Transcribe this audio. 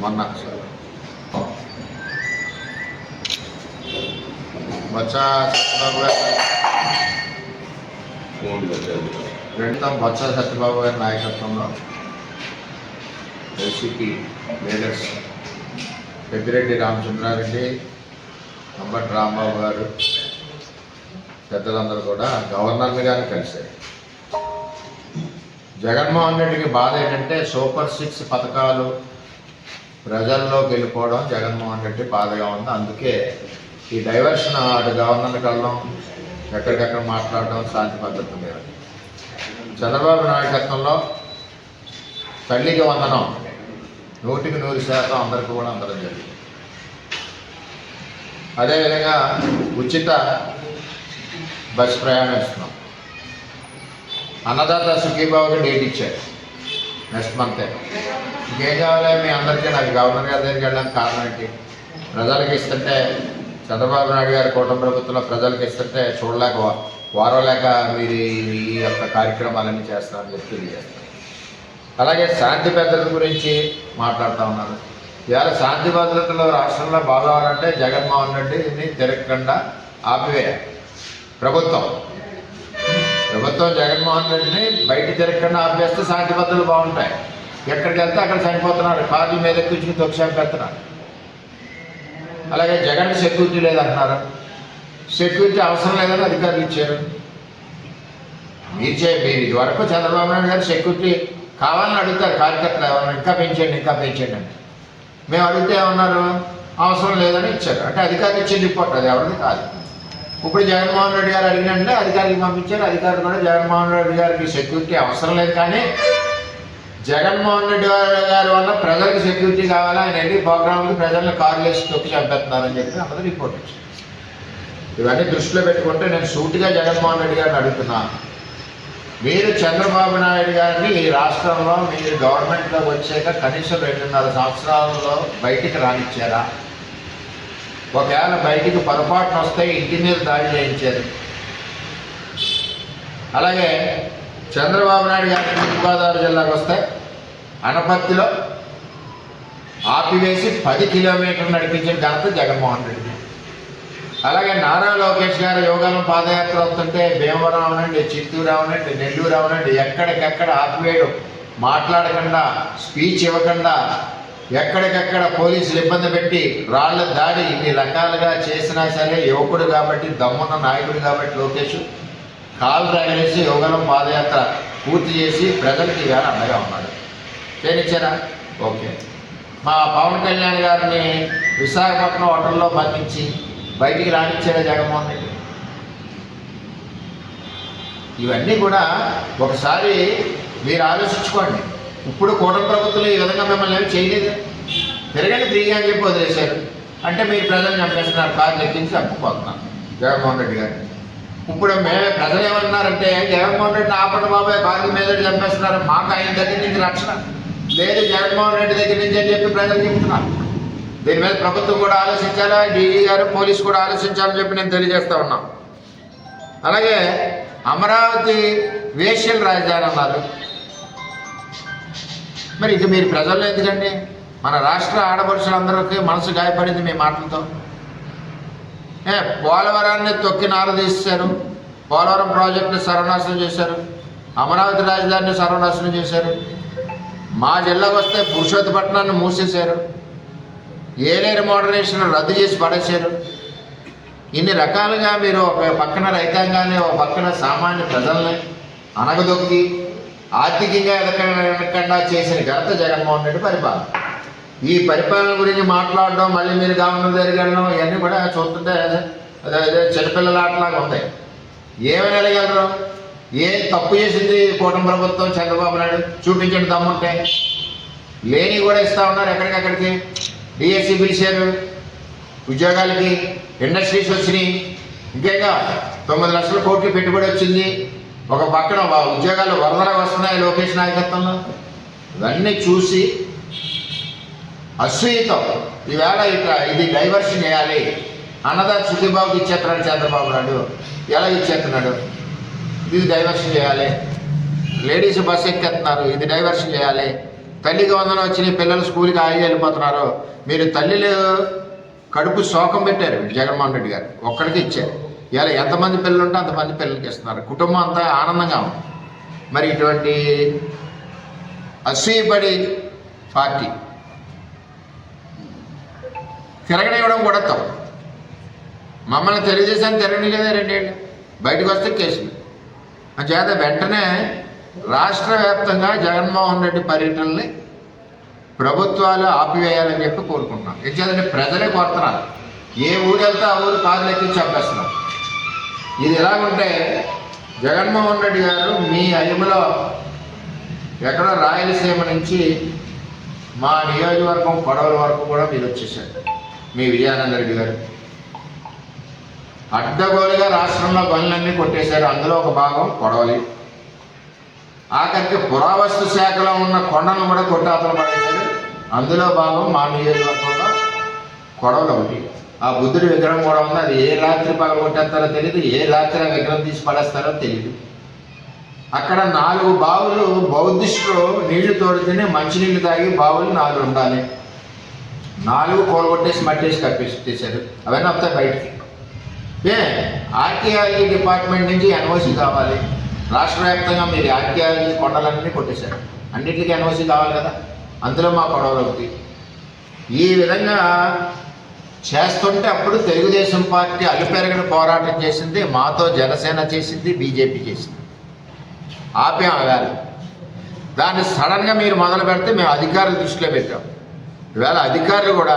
మొన్న. బొత్స సత్యబాబు గారు రెండుతో బొత్స సత్యబాబు గారి నాయకత్వంలో వైసీపీ లీడర్స్ పెద్దిరెడ్డి రామచంద్రారెడ్డి అంబటి రాంబాబు గారు పెద్దలందరూ కూడా గవర్నర్ గారిని కలిశారు. జగన్మోహన్ రెడ్డికి బాధ ఏంటంటే సూపర్ సిక్స్ పథకాలు ప్రజల్లోకి వెళ్ళిపోవడం జగన్మోహన్ రెడ్డి బాధగా ఉంది. అందుకే ఈ డైవర్షన్ అటు గవర్నర్కి వెళ్ళడం ఎక్కడికక్కడ మాట్లాడడం శాంతి పద్ధతి లేదు చంద్రబాబు నాయకత్వంలో తల్లికి వందనం నూటికి నూరు శాతం అందరికీ కూడా అందడం జరిగింది. అదేవిధంగా ఉచిత బస్ ప్రయాణం ఇస్తున్నాం అన్నదాత సుఖీబాబుకి డేట్ ఇచ్చారు నెక్స్ట్ మంత్. ఇంకేం కావాలి మీ అందరికీ. నాకు గవర్నర్ గారి దగ్గరికి వెళ్ళడానికి కారణం ఏంటి? ప్రజలకు ఇస్తుంటే చంద్రబాబు నాయుడు గారి కూటమి ప్రభుత్వంలో ప్రజలకు ఇస్తుంటే చూడలేక వారలేక మీరు ఈ యొక్క కార్యక్రమాలన్నీ చేస్తారని చెప్పి తెలియజేస్తారు అలాగే శాంతి భద్రత గురించి మాట్లాడుతూ ఉన్నారు ఇవాళ శాంతి భద్రతలో రాష్ట్రంలో బాగోవాలంటే జగన్మోహన్ రెడ్డిని తిరగకుండా ఆపివేయాలి. ప్రభుత్వం. ప్రభుత్వం జగన్మోహన్ రెడ్డిని బయట తిరగకుండా ఆపేస్తే శాంతి భద్రతలు బాగుంటాయి. ఎక్కడికి వెళ్తే అక్కడ చనిపోతున్నారు కార్ల మీద ఎక్కించుకుని తొక్కి చంపేస్తున్నారు అలాగే జగన్ సెక్యూరిటీ లేదంటున్నారు. సెక్యూరిటీ అవసరం లేదని అధికారులు ఇచ్చారు. మీరు చే మీరు ఇదివరకు చంద్రబాబు నాయుడు గారు సెక్యూరిటీ కావాలని అడుగుతారు. కార్యకర్తలు ఏమన్నా ఇంకా పెంచండి ఇంకా పెంచండి అని మేము అడిగితే ఏమన్నారు? అవసరం లేదని ఇచ్చారు. అంటే అధికారులు ఇచ్చిన రిపోర్ట్ అది ఎవరిది కాదు. ఇప్పుడు జగన్మోహన్ రెడ్డి గారు అడిగినంటే అధికారులకు పంపించారు. అధికారులు కూడా జగన్మోహన్ రెడ్డి గారికి సెక్యూరిటీ అవసరం లేదు కానీ జగన్మోహన్ రెడ్డి గారి గారి వల్ల ప్రజలకు సెక్యూరిటీ కావాలా. ఆయన వెళ్ళి ప్రోగ్రాంకి ప్రజలను కార్లు వేసి తొక్కి చంపేస్తున్నారని చెప్పి అన్నది రిపోర్ట్ వచ్చింది. ఇవన్నీ దృష్టిలో పెట్టుకుంటే నేను సూటిగా జగన్మోహన్ రెడ్డి గారిని అడుగుతున్నాను మీరు చంద్రబాబు నాయుడు గారిని ఈ రాష్ట్రంలో మీరు గవర్నమెంట్లోకి వచ్చాక కనీసం రెండున్నర సంవత్సరాలలో బయటికి రానిచ్చారా? ఒకవేళ బయటికి పొరపాటున వస్తే ఇంటి మీద దాడి చేయించారు. అలాగే చంద్రబాబు నాయుడు గారి తూర్పుగోదావరి జిల్లాకు వస్తే అనపత్తిలో ఆపివేసి పది కిలోమీటర్లు నడిపించిన ఘనత జగన్మోహన్ రెడ్డి. అలాగే నారా లోకేష్ గారు యోగాలం పాదయాత్ర వస్తుంటే భీమవరం అవనండి చిత్తూరు అవనండి నెల్లూరు అవనండి ఎక్కడికెక్కడ ఆపివేయడం మాట్లాడకుండా స్పీచ్ ఇవ్వకుండా ఎక్కడికెక్కడ పోలీసులు ఇబ్బంది పెట్టి రాళ్ళ దాడి ఇన్ని రకాలుగా చేసినా సరే యువకుడు కాబట్టి దమ్మున్న నాయకుడు కాబట్టి లోకేష్ కాలు రగలేసి యోగలం పాదయాత్ర పూర్తి చేసి ప్రజలకి ఈవేళ అండగా ఉన్నాడు. చేయనిచ్చారా ఓకే. మా పవన్ కళ్యాణ్ గారిని విశాఖపట్నం హోటల్లో బంధించి బయటికి రానిచ్చారా జగన్మోహన్ రెడ్డి? ఇవన్నీ కూడా ఒకసారి మీరు ఆలోచించుకోండి. ఇప్పుడు కూటమి ప్రభుత్వం ఈ విధంగా మిమ్మల్ని ఏమి చేయలేదు? తిరగండి తిరిగి అని చెప్పి వదిలేశారు. అంటే మీరు ప్రజలు చంపేస్తున్నారు. కాదు లెక్కించి చంపుకోతున్నాం జగన్మోహన్ రెడ్డి గారు. ఇప్పుడు మేమే ప్రజలు ఏమన్నారంటే జగన్మోహన్ రెడ్డి ఆపండి బాబాయ్ కార్ల మీద చంపేస్తున్నారు. మాకు ఆయన దగ్గర నుంచి రక్షణ లేదు జగన్మోహన్ రెడ్డి దగ్గర నుంచి అని చెప్పి ప్రజలు చెప్తున్నారు దీని మీద ప్రభుత్వం కూడా ఆలోచించాలా? డీజీ గారు పోలీసు కూడా ఆలోచించాలని చెప్పి నేను తెలియజేస్తా ఉన్నాం. అలాగే అమరావతి వేషల్ రాజధాని అన్నారు. మరి ఇక మీరు ప్రజల్లో ఎందుకండి? మన రాష్ట్ర ఆడపడుచులందరికీ మనసు గాయపడింది మీ మాటలతో. ఏ పోలవరాన్ని తొక్కి నారదీశారు పోలవరం ప్రాజెక్టుని సర్వనాశనం చేశారు. అమరావతి రాజధానిని సర్వనాశనం చేశారు. మా జిల్లాకు వస్తే పురుషోత్తపట్నాన్ని మూసేశారు. ఏలేరు మోడరేషన్ రద్దు చేసి పడేశారు. ఇన్ని రకాలుగా మీరు ఒక పక్కన రైతాంగాన్ని ఒక పక్కన సామాన్య ప్రజల్ని అనగదొక్కి ఆర్థికంగా ఎదగకుండా చేసిన ఘనత జగన్మోహన్ రెడ్డి పరిపాలన. ఈ పరిపాలన గురించి మాట్లాడడం మళ్ళీ మీరు గవర్నర్ దగ్గరికి వెళ్ళడం ఇవన్నీ కూడా చూస్తుంటే అదే అదే చిన్నపిల్లల ఆటలాగా ఉంటాయి. ఏమని అడగలరు ఏం తప్పు చేసింది కూటమి ప్రభుత్వం చంద్రబాబు నాయుడు? చూపించండి దమ్ముంటే. లేని కూడా ఇస్తా ఉన్నారు ఎక్కడికక్కడికి? డిఎస్సి పిలిచారు. ఉద్యోగాలకి ఇండస్ట్రీస్ వచ్చినాయి. ఇంకేగా? తొమ్మిది లక్షల కోట్లు పెట్టుబడి వచ్చింది. ఒక పక్కన ఉద్యోగాలు వరదలా వస్తున్నాయి లోకేష్ నాయకత్వంలో. ఇవన్నీ చూసి అసూయతో ఈవేళ ఇట్లా ఇది డైవర్షన్ చేయాలి. అన్నదా సుఖీబాబుకి ఇచ్చేస్తున్నాడు చంద్రబాబు నాయుడు. ఎలా ఇచ్చేస్తున్నాడు? ఇది డైవర్షన్ చేయాలి. లేడీస్ బస్ ఎక్కేస్తున్నారు. ఇది డైవర్షన్ చేయాలి. తల్లికి వందన వచ్చిన పిల్లలు స్కూల్కి హాయి వెళ్ళిపోతున్నారు. మీరు తల్లిలు కడుపు శోకం పెట్టారు జగన్మోహన్ రెడ్డి గారు. ఒక్కడికి ఇచ్చారు. ఇలా ఎంతమంది పిల్లలు ఉంటే అంతమంది పిల్లలకి ఇస్తున్నారు. కుటుంబం అంతా ఆనందంగా ఉంది. మరి ఇటువంటి అసూయపడి పార్టీ తిరగనివ్వడం కూడా తప్పు. మమ్మల్ని తెలియజేసాను తిరగని లేదా రెండేళ్ళు బయటకు వస్తే కేసులు చేత వెంటనే రాష్ట్ర వ్యాప్తంగా జగన్మోహన్ రెడ్డి పర్యటనల్ని ప్రభుత్వాలు ఆపివేయాలని చెప్పి కోరుకుంటున్నాం. ఎందుకంటే ప్రజలే కోరుతున్నారు. ఏ ఊరు వెళ్తే ఆ ఊరు కాదులు ఎక్కి చంపేస్తున్నారు ఇది ఎలాగుంటే జగన్మోహన్ రెడ్డి గారు మీ అయములో ఎక్కడో రాయలసీమ నుంచి మా నియోజకవర్గం పడవల వరకు కూడా మీరు వచ్చేసారు. మీ విజయానంద రెడ్డి గారు. అడ్డగోలుగా రాష్ట్రంలో పనులన్నీ కొట్టేశారు. అందులో ఒక భాగం కొడవలి. ఆఖరికి పురావస్తు శాఖలో ఉన్న కొండలను కూడా కొట్టాతలు పడేశారు. అందులో భాగం మా నియోజకవర్గంలో కొడవలు ఒకటి. ఆ బుద్ధుడి విగ్రహం కూడా ఉంది. అది ఏ రాత్రి పగల కొట్టేస్తారో తెలియదు ఏ రాత్రి ఆ విగ్రహం తీసి పడేస్తారో తెలియదు అక్కడ నాలుగు బావులు బౌద్ధిస్టులు నీళ్ళు తోడుతూనే మంచినీళ్ళు తాగి బావులు నాలుగు ఉండాలి. నాలుగు కూలగొట్టేసి మట్టేసి కప్పేసి అవన్నీ వస్తాయి బయటికి. ఏ ఆర్కియాలజీ డిపార్ట్మెంట్ నుంచి ఎన్ఓసి కావాలి. రాష్ట్ర వ్యాప్తంగా మీరు ఆర్కియాలజీ కొండలన్నీ కొట్టేశారు. అన్నింటికి ఎన్ఓసి కావాలి కదా. అందులో మా గొడవలు ఒకటి. ఈ విధంగా చేస్తుంటే అప్పుడు తెలుగుదేశం పార్టీ అలుపెరగని పోరాటం చేసింది. మాతో జనసేన చేసింది బీజేపీ చేసింది. ఆపే ఆగాలి దాన్ని సడన్గా మీరు మొదలు పెడితే మేము అధికారుల దృష్టిలో పెట్టాం. ఇవాళ అధికారులు కూడా